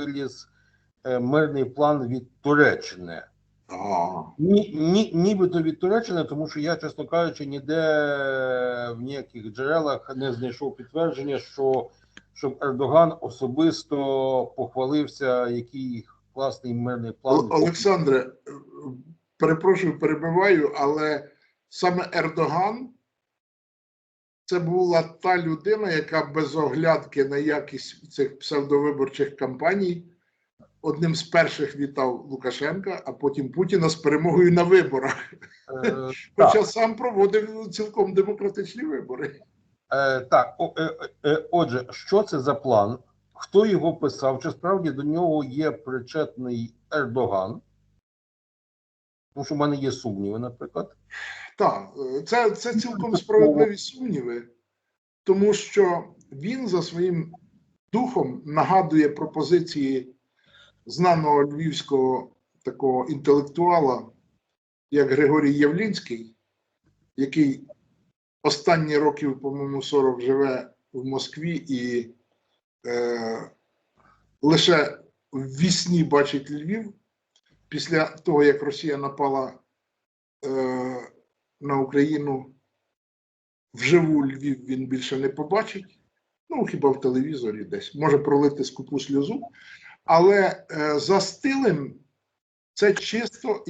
виліз е, мирний план від Туреччини. Ні, ні, нібито від Туреччини, тому що я, чесно кажучи, ніде в ніяких джерелах не знайшов підтвердження, що щоб Ердоган особисто похвалився, який класний мирний план. Олександре, е, перепрошую, перебиваю, але саме Ердоган це була та людина, яка без оглядки на якість цих псевдовиборчих кампаній одним з перших вітав Лукашенка, а потім Путіна з перемогою на виборах. Е, Хоча так, сам проводив цілком демократичні вибори. е, так, о, е, е, отже, що це за план? Хто його писав? Чи справді до нього є причетний Ердоган? Тому що в мене є сумніви, наприклад. Так, е, це, це цілком справедливі сумніви, тому що він за своїм духом нагадує пропозиції знаного львівського такого інтелектуала, як Григорій Явлінський, який останні років, по-моєму, 40 живе в Москві і е, лише в вісні бачить Львів після того, як Росія напала. Е, на Україну вживу Львів він більше не побачить. Ну, хіба в телевізорі десь, може пролити скупу сльозу. Але е, за стилем це чисто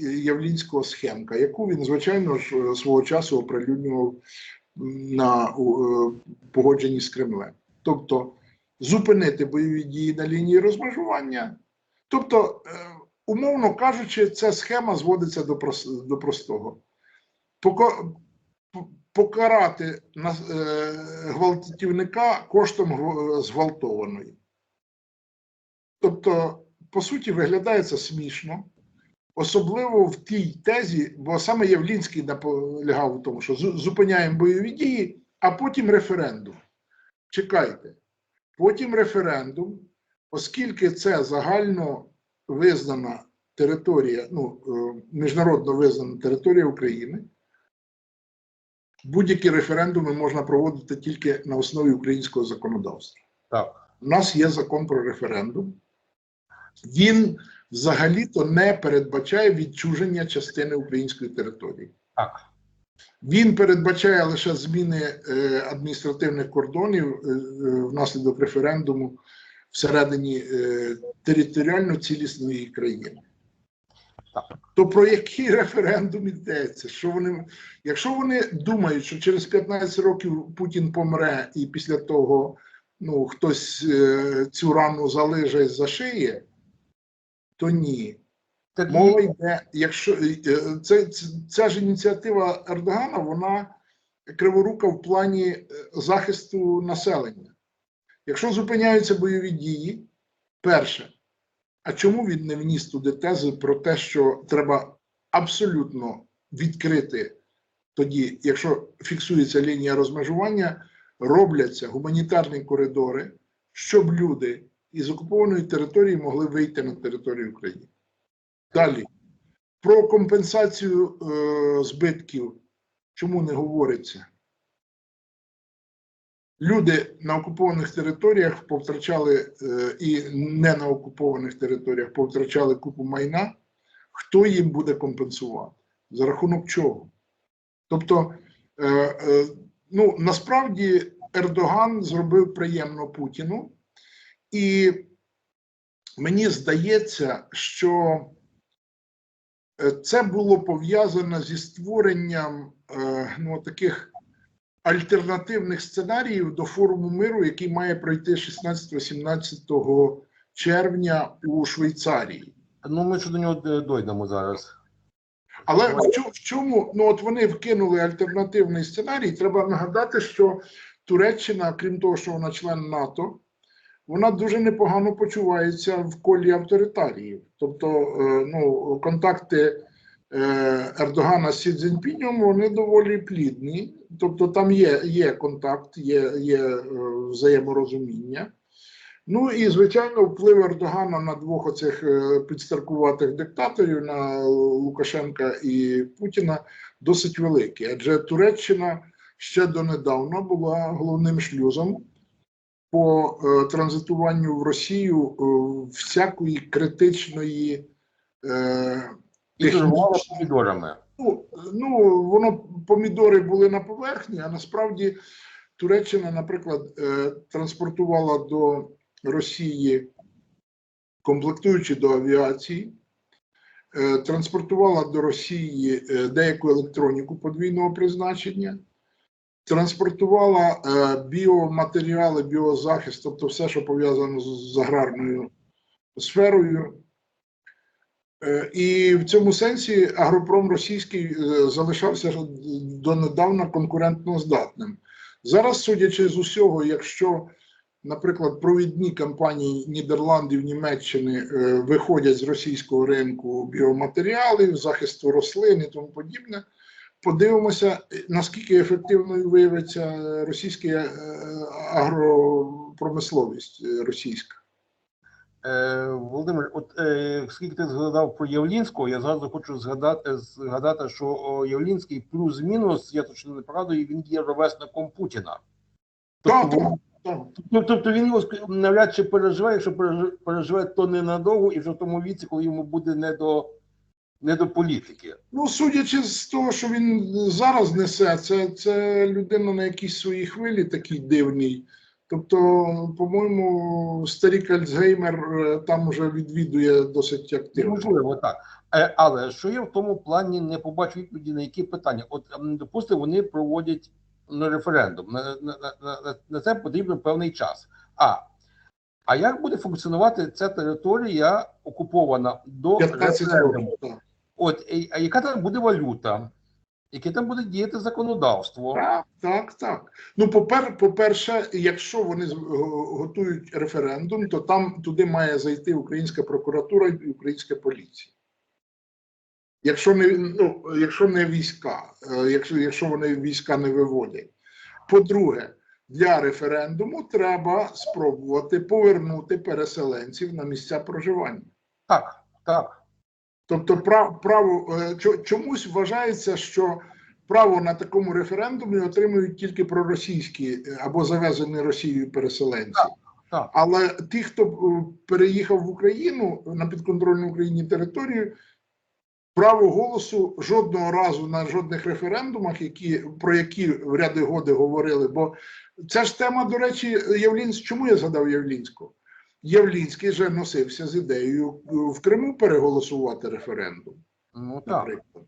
явлінського схемка, яку він, звичайно ж, е, свого часу оприлюднював на е, погодженні з Кремлем. Тобто зупинити бойові дії на лінії розмежування. Тобто, е, умовно кажучи, ця схема зводиться до, до простого. Покарати е, гвалтівника коштом зґвалтованої. Тобто, по суті, виглядає це смішно, особливо в тій тезі, бо саме Явлінський наполягав у тому, що зупиняємо бойові дії, а потім референдум. Чекайте, потім референдум, оскільки це загально визнана територія, ну, е, міжнародно визнана територія України, будь-які референдуми можна проводити тільки на основі українського законодавства. Так. У нас є закон про референдум. Він взагалі-то не передбачає відчуження частини української території. Так. Він передбачає лише зміни е, адміністративних кордонів е, е, внаслідок референдуму всередині е, територіально цілісної країни. То про який референдум йдеться? Що вони, якщо вони думають, що через 15 років Путін помре, і після того ну, хтось е, цю рану залиже зашиє, то ні. Так, Мова йде, якщо е, це, це, ця ж ініціатива Ердогана, вона криворука в плані захисту населення. Якщо зупиняються бойові дії, перше, а чому він не вніс туди тези про те, що треба абсолютно відкрити тоді, якщо фіксується лінія розмежування, робляться гуманітарні коридори, щоб люди із окупованої території могли вийти на територію України. Далі. Про компенсацію е, збитків чому не говориться? Люди на окупованих територіях повтрачали е, і не на окупованих територіях повтрачали купу майна. Хто їм буде компенсувати? За рахунок чого? Тобто, е, е, ну насправді Ердоган зробив приємно Путіну, і мені здається, що це було пов'язано зі створенням ну, таких альтернативних сценаріїв до форуму миру, який має пройти 16-17 червня у Швейцарії. Ну, ми ще до нього е, дойдемо зараз. Але в чому, в чому ну от вони вкинули альтернативний сценарій? Треба нагадати, що Туреччина, крім того, що вона член НАТО, вона дуже непогано почувається в колі авторитаріїв. Тобто, е, ну, контакти Ердогана з Сі Цзіньпінем, вони доволі плідні. Тобто, там є, є контакт, є, є е, взаєморозуміння. Ну і звичайно, вплив Ердогана на двох оцих е, підстаркуватих диктаторів на Лукашенка і Путіна досить великий. Адже Туреччина ще донедавна була головним шлюзом по е, транзитуванню в Росію е, всякої критичної. І торгувала помідорами. Ну, ну, воно помідори були на поверхні, а насправді Туреччина, наприклад, е, транспортувала до Росії комплектуючі до авіації, е, транспортувала до Росії е, деяку електроніку подвійного призначення, транспортувала біоматеріали, біозахист, тобто все, що пов'язано з аграрною сферою. Е, І в цьому сенсі агропром російський е, залишався донедавна конкурентно здатним. Зараз, судячи з усього, якщо, наприклад, провідні компанії Нідерландів, Німеччини е, виходять з російського ринку біоматеріалів, захисту рослин і тому подібне, подивимося, наскільки ефективною виявиться російська агропромисловість російська. Е, Володимир, от е, оскільки ти згадав про Явлінського, я зразу хочу згадати, згадати, що Явлінський плюс-мінус, я точно не пригадую, він є ровесником Путіна. Тобто. Ну, тобто він його навряд чи переживе, якщо переж- переживе, то ненадовго і вже в тому віці, коли йому буде не до, не до політики. Ну, судячи з того, що він зараз несе, це, це людина на якійсь своїй хвилі такій дивній. Тобто, по-моєму, старий Альцгеймер е, там вже відвідує досить активно. Можливо, так. Е, Але що я в тому плані не побачу відповіді на які питання? От, ем, допустимо, вони проводять ну, референдум. На, на, на, на, це потрібен певний час. А, а як буде функціонувати ця територія окупована до 15 референдуму? От, а яка там буде валюта? Яке там буде діяти законодавство? так, так, так. Ну, попер, по-перше, якщо вони готують референдум, то там туди має зайти українська прокуратура і українська поліція. Якщо не, ну, якщо не війська, е, якщо, якщо вони війська не виводять. По-друге, для референдуму треба спробувати повернути переселенців на місця проживання. Так, так. Тобто, прав, право е, чомусь вважається, що право на такому референдумі отримують тільки проросійські е, або завезені Росією переселенці. так. Але ті, хто е, переїхав в Україну на підконтрольну Україні територію, право голосу жодного разу на жодних референдумах, які про які в ряди годи говорили. Бо ця ж тема, до речі, Явлінськ, чому я згадав Явлінського? Явлінський же носився з ідеєю е, в Криму переголосувати референдум, Ну так. наприклад.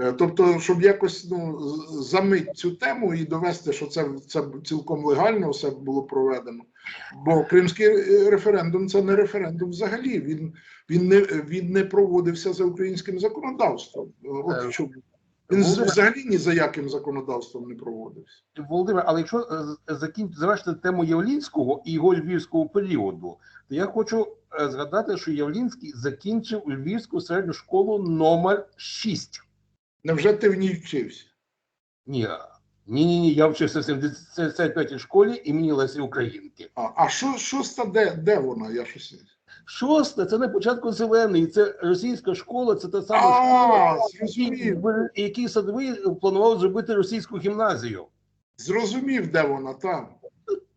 Е, Тобто, щоб якось ну, з- замить цю тему і довести, що це, це цілком легально все було проведено. Бо кримський е, референдум це не референдум взагалі. Він, він, не, він не проводився за українським законодавством. От чому. Він Володимир- взагалі ні за яким законодавством не проводився. Володимир, але якщо е, з- завершити тему Явлінського і його львівського періоду, то я хочу е, згадати, що Явлінський закінчив Львівську середню школу номер 6. Невже ти в ній вчився? Ні, ні, ні, ні, я вчився в 75-й школі імені Лесі Українки. А, а що, шоста, де, де вона? Я щось. Шосте, це на початку зелений, це російська школа, це та сама А, школа, який, який садовий планував зробити російську гімназію. Зрозумів, де вона там.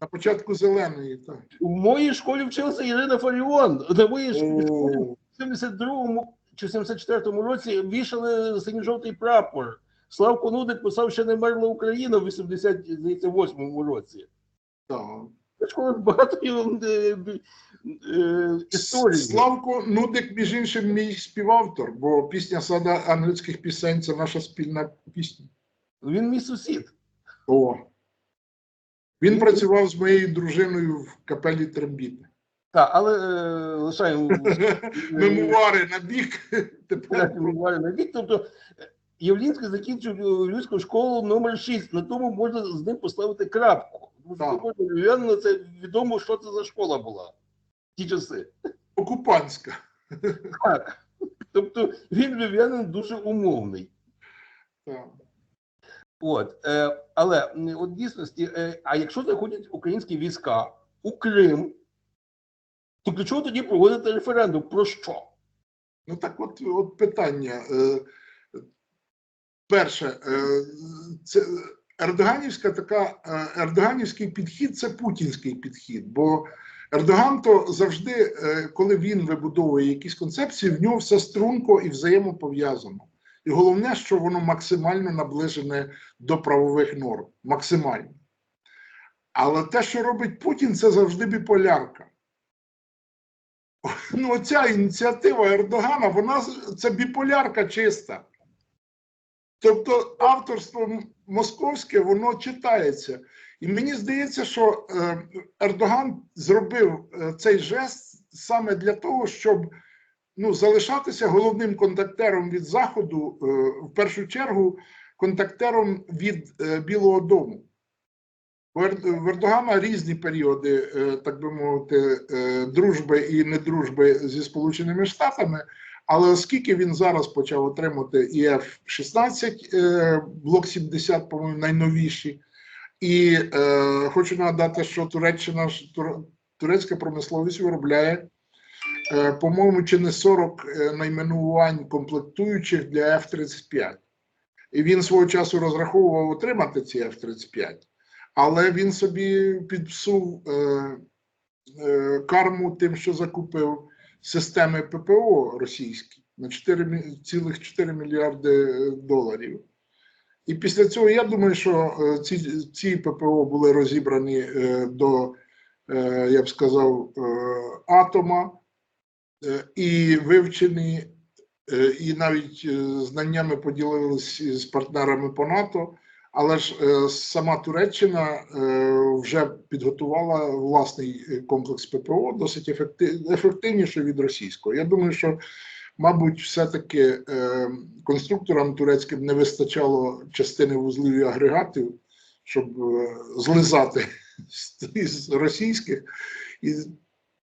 На початку зеленої, так. У моїй школі вчилася Ірина Фаріон. На моїй школі в 72-му чи 74-му році вішали синьо-жовтий прапор. Славко Нудик писав, що не мерла Україна в 88-му році. так. Школа багато е, е, історій. Славко Нудик, між іншим, мій співавтор, бо пісня сада англійських пісень це наша спільна пісня. Він мій сусід. О. Він працював з моєю дружиною в капелі Трембіти. Так, але е, лишаємо Мемуари на бік. Тепер на бік. Тобто е, Явлінський закінчив Львівську школу номер 6. На тому можна з ним поставити крапку. Тому Так. це відомо, що це за школа була в ті часи. окупантська. Так. Тобто він львів'янин дуже умовний. Так. От, е, але от дійсності, е, а якщо заходять українські війська у Крим, то для чого тоді проводити референдум? Про що? Ну так, от, от питання. Е, Перше, е, це ердоганівська така е, ердоганівський підхід це путінський підхід. Бо Ердоган то завжди, е, коли він вибудовує якісь концепції, в нього все струнко і взаємопов'язано. І головне, що воно максимально наближене до правових норм. Максимально. Але те, що робить Путін, це завжди біполярка. Ну, ця ініціатива Ердогана, вона це біполярка чиста. Тобто авторство московське, воно читається. І мені здається, що е, Ердоган зробив е, цей жест саме для того, щоб ну, залишатися головним контактером від Заходу, е, в першу чергу, контактером від е, Білого Дому. У Ердогана різні періоди, е, так би мовити, дружби і недружби зі Сполученими Штатами. Але оскільки він зараз почав отримати і F-16, е, блок 70, по-моєму, найновіші, і е, хочу нагадати, що Туреччина турецька промисловість виробляє, по-моєму, чи не 40 е, найменувань комплектуючих для F-35. І він свого часу розраховував отримати ці F-35, але він собі підпсув е, е, карму тим, що закупив системи ППО російські на 4, мі- цілих 4 мільярди е, доларів. І після цього я думаю, що е, ці, ці ППО були розібрані е, до, е, я б сказав, е, атома е, і вивчені, е, і навіть е, знаннями поділилися з партнерами по НАТО. Але ж е, сама Туреччина е, вже підготувала власний е, комплекс ППО, досить ефекти- ефективніше від російського. Я думаю, що, мабуть, все-таки е, конструкторам турецьким не вистачало частини вузлів і агрегатів, щоб е, злизати з, російських, і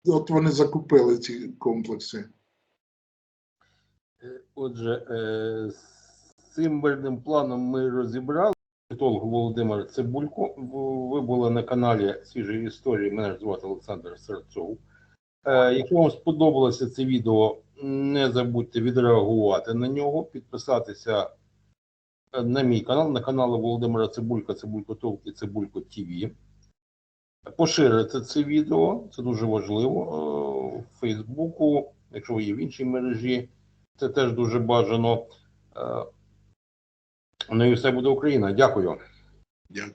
от вони закупили ці комплекси. Е, Отже, е, з цим мирним планом ми розібрали. Політолог Володимир Цибулько. Ви були на каналі Свіжої історії. Мене звати Олександр Серцов. Е, Якщо вам сподобалося це відео, не забудьте відреагувати на нього, підписатися на мій канал, на канал Володимира Цибулька, Цибулько Толк і Цибулько ТВ. Поширити це відео, це дуже важливо. е, В Фейсбуку, якщо ви є в іншій мережі, це теж дуже бажано. Е, Ну і все буде Україна. Дякую. Дякую.